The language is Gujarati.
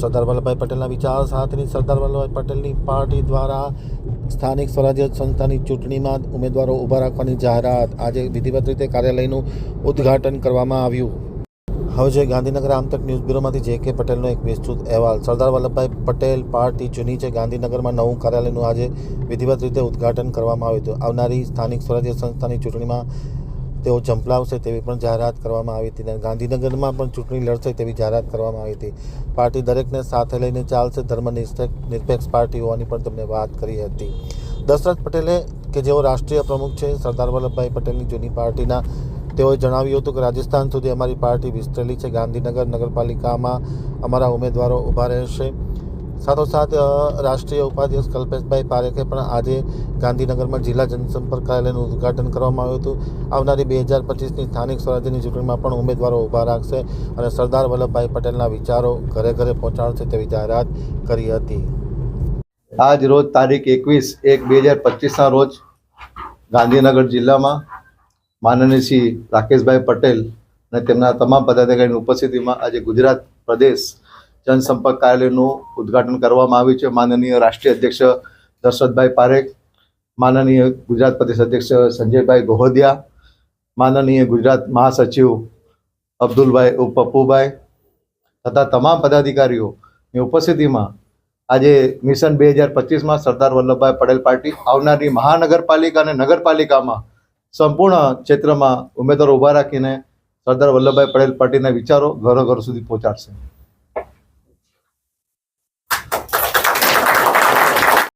સરદાર વલ્લભભાઈ પટેલના વિચાર સાથેની સરદાર વલ્લભભાઈ પટેલની પાર્ટી દ્વારા સ્થાનિક સ્વરાજ્ય સંસ્થાની ચૂંટણીમાં ઉમેદવારો ઊભા રાખવાની જાહેરાત આજે વિધિવત રીતે કાર્યાલયનું ઉદ્ઘાટન કરવામાં આવ્યું. હવે જે ગાંધીનગર આમતક ન્યૂઝ બ્યુરોમાંથી જે કે પટેલનો એક વિસ્તૃત અહેવાલ. સરદાર વલ્લભભાઈ પટેલ પાર્ટી જૂની છે. ગાંધીનગરમાં નવું કાર્યાલયનું આજે વિધિવત રીતે ઉદ્ઘાટન કરવામાં આવ્યું હતું. આવનારી સ્થાનિક સ્વરાજ્ય સંસ્થાની ચૂંટણીમાં તેઓ ઝંપલાવશે તેવી પણ જાહેરાત કરવામાં આવી હતી અને ગાંધીનગરમાં પણ ચૂંટણી લડશે તેવી જાહેરાત કરવામાં આવી હતી. પાર્ટી દરેકને સાથે લઈને ચાલશે, ધર્મ નિરપેક્ષ પાર્ટી હોવાની પણ તેમણે વાત કરી હતી. દશરથ પટેલે કે જેઓ રાષ્ટ્રીય પ્રમુખ છે, સરદાર વલ્લભભાઈ પટેલની જૂની પાર્ટીના, તેઓએ જણાવ્યું હતું કે રાજસ્થાન સુધી અમારી પાર્ટી વિસ્તરેલી છે. ગાંધીનગર નગરપાલિકામાં અમારા ઉમેદવારો ઊભા રહેશે. સાથોસાથ રાષ્ટ્રીય ઉપાધ્યક્ષ કલ્પેશભાઈ પારેખે પણ આજે ગાંધીનગરમાં જિલ્લા જનસંપર્ક કાર્યાલયનું ઉદ્ઘાટન કરવામાં આવ્યું હતું. આવનારી બે હજાર પચીસની સ્થાનિક સ્વરાજ્યની ચૂંટણીમાં પણ ઉમેદવારો ઊભા રાખશે અને સરદાર વલ્લભભાઈ પટેલના વિચારો ઘરે ઘરે પહોંચાડશે તેવી જાહેરાત કરી હતી. આજ રોજ તારીખ એકવીસ એક બે હજાર પચીસના રોજ ગાંધીનગર જિલ્લામાં માનનીય શ્રી રાકેશભાઈ પટેલ અને તેમના તમામ પદાધિકારીની ઉપસ્થિતિમાં આજે ગુજરાત પ્રદેશ જનસંપર્ક કાર્યાલયનું ઉદ્ઘાટન કરવામાં આવ્યું છે. માનનીય રાષ્ટ્રીય અધ્યક્ષ દશરથભાઈ પારેખ, માનનીય ગુજરાત પ્રદેશ અધ્યક્ષ સંજયભાઈ ગોહોદિયા, માનનીય ગુજરાત મહાસચિવ અબ્દુલભાઈ પપ્પુભાઈ તથા તમામ પદાધિકારીઓની ઉપસ્થિતિમાં આજે મિશન બે હજાર પચીસમાં સરદાર વલ્લભભાઈ પટેલ પાર્ટી આવનારી મહાનગરપાલિકા અને નગરપાલિકામાં સંપૂર્ણ ક્ષેત્રમાં ઉમેદવારો ઊભા રાખીને સરદાર વલ્લભભાઈ પટેલ પાર્ટીના વિચારો ઘરો ઘર સુધી પહોંચાડશે.